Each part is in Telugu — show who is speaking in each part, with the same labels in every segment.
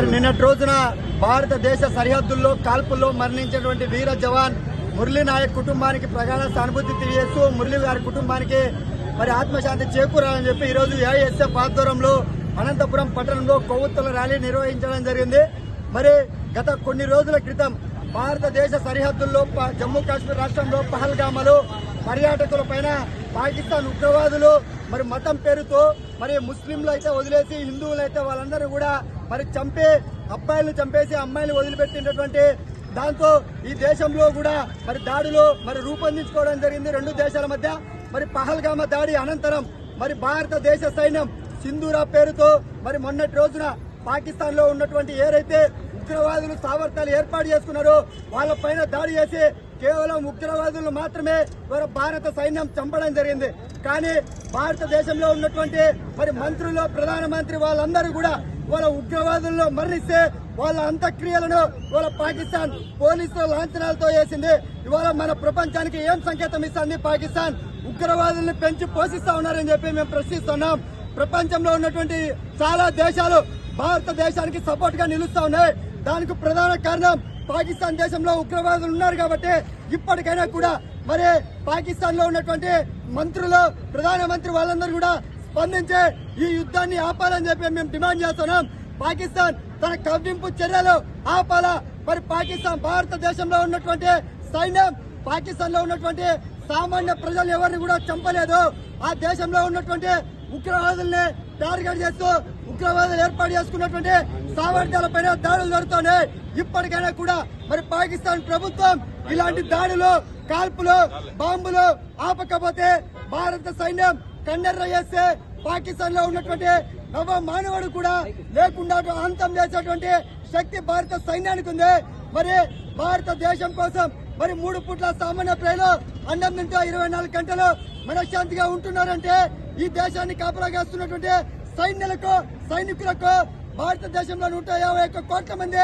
Speaker 1: మరి నిన్నటి రోజున భారతదేశ సరిహద్దుల్లో కాల్పుల్లో మరణించినటువంటి వీర జవాన్ మురళీ నాయక్ కుటుంబానికి ప్రగాఢ సానుభూతి తెలియజేస్తూ మురళి గారి కుటుంబానికి మరి ఆత్మశాంతి చేకూరాలని చెప్పి ఈరోజు ఏఐఎస్ఎఫ్ ఆధ్వర్యంలో అనంతపురం పట్టణంలో కొవ్వొత్తుల ర్యాలీ నిర్వహించడం జరిగింది. మరి గత కొన్ని రోజుల క్రితం భారతదేశ సరిహద్దుల్లో జమ్మూ కాశ్మీర్ రాష్ట్రంలో పహల్గామలో పర్యాటకుల పైన పాకిస్తాన్ ఉగ్రవాదులు మరి మతం పేరుతో మరి ముస్లింలు అయితే వదిలేసి హిందువులు అయితే వాళ్ళందరూ కూడా మరి చంపే అబ్బాయిలను చంపేసి అమ్మాయిలు వదిలిపెట్టినటువంటి దాంతో ఈ దేశంలో కూడా మరి దాడులు మరి రూపొందించుకోవడం జరిగింది రెండు దేశాల మధ్య. మరి పహల్గామ దాడి అనంతరం మరి భారతదేశ సైన్యం సింధూరా పేరుతో మరి మొన్నటి రోజున పాకిస్తాన్లో ఉన్నటువంటి ఏదైతే ఉగ్రవాదులు సామర్థ్యాలు ఏర్పాటు చేసుకున్నారో వాళ్ళ పైన దాడి చేసి కేవలం ఉగ్రవాదులు మాత్రమే భారత సైన్యం చంపడం జరిగింది. కానీ భారతదేశంలో ఉన్నటువంటి మరి మంత్రులు ప్రధానమంత్రి వాళ్ళందరూ కూడా వాళ్ళ ఉగ్రవాదుల్లో మరణిస్తే వాళ్ళ అంత్యక్రియలను వాళ్ళ పాకిస్తాన్ పోలీసుల లాంఛనాలతో వేసింది ఇవాళ మన ప్రపంచానికి ఏం సంకేతం ఇస్తుంది? పాకిస్తాన్ ఉగ్రవాదుల్ని పెంచి పోషిస్తా ఉన్నారని చెప్పి మేము ప్రశ్నిస్తున్నాం. ప్రపంచంలో ఉన్నటువంటి చాలా దేశాలు భారతదేశానికి సపోర్ట్గా నిలుస్తా ఉన్నాయి. దానికి ప్రధాన కారణం పాకిస్తాన్ దేశంలో ఉగ్రవాదులు ఉన్నారు కాబట్టి ఇప్పటికైనా కూడా మరి పాకిస్తాన్లో ఉన్నటువంటి మంత్రులు ప్రధానమంత్రి వాళ్ళందరూ కూడా స్పందించి ఈ యుద్ధాన్ని ఆపాలని చెప్పి మేము డిమాండ్ చేస్తున్నాం. పాకిస్తాన్ తన కవ్వింపు చర్యలు ఆపాలా? మరి పాకిస్తాన్ భారతదేశంలో ఉన్నటువంటి సైన్యం పాకిస్తాన్లో ఉన్నటువంటి సామాన్య ప్రజలు ఎవరిని కూడా చంపలేదు. ఆ దేశంలో ఉన్నటువంటి ఉగ్రవాదుల్ని టార్గెట్ చేస్తూ ఉగ్రవాదులు ఏర్పాటు చేసుకున్నటువంటి సామర్థ్యాలపైన దాడులు జరుగుతున్నాయి. ఇప్పటికైనా కూడా మరి పాకిస్తాన్ ప్రభుత్వం ఇలాంటి దాడులు కాల్పులు బాంబులు ఆపకపోతే భారత సైన్యం కండర్ర చేస్తే పాకిస్తాన్లో ఉన్నటువంటి నవ మానవుడు కూడా లేకుండా అంతం చేసేటువంటి శక్తి భారత సైన్యానికి ఉంది. మరి భారతదేశం కోసం మరి మూడు పూట్ల సామాన్య ప్రజలు అన్నం తింటూ ఇరవై నాలుగు గంటలు మనశ్శాంతిగా ఉంటున్నారంటే ఈ దేశాన్ని కాపలాగేస్తున్నటువంటి సైన్యులకు సైనికులకు భారతదేశంలో నూట యాభై ఒక్క కోట్ల మంది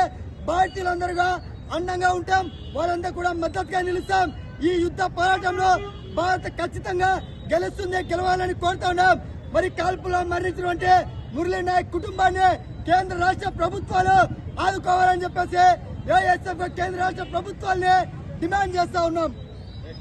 Speaker 1: భారతీయులందరుగా అండంగా ఉంటాం. వాళ్ళందరూ కూడా మద్దతుగా నిలుస్తాం. ఈ యుద్ధ పోరాటంలో భారత్ ఖచ్చితంగా గెలుస్తుంది గెలవాలని కోరుతా ఉన్నాం. మరి కాల్పులో మరణించినటువంటి మురళీ నాయక్ కుటుంబాన్ని కేంద్ర రాష్ట్ర ప్రభుత్వాలు ఆదుకోవాలని చెప్పేసి ఏఎస్ఎఫ్ కేంద్ర రాష్ట్ర ప్రభుత్వాల్ని డిమాండ్ చేస్తా ఉన్నాం.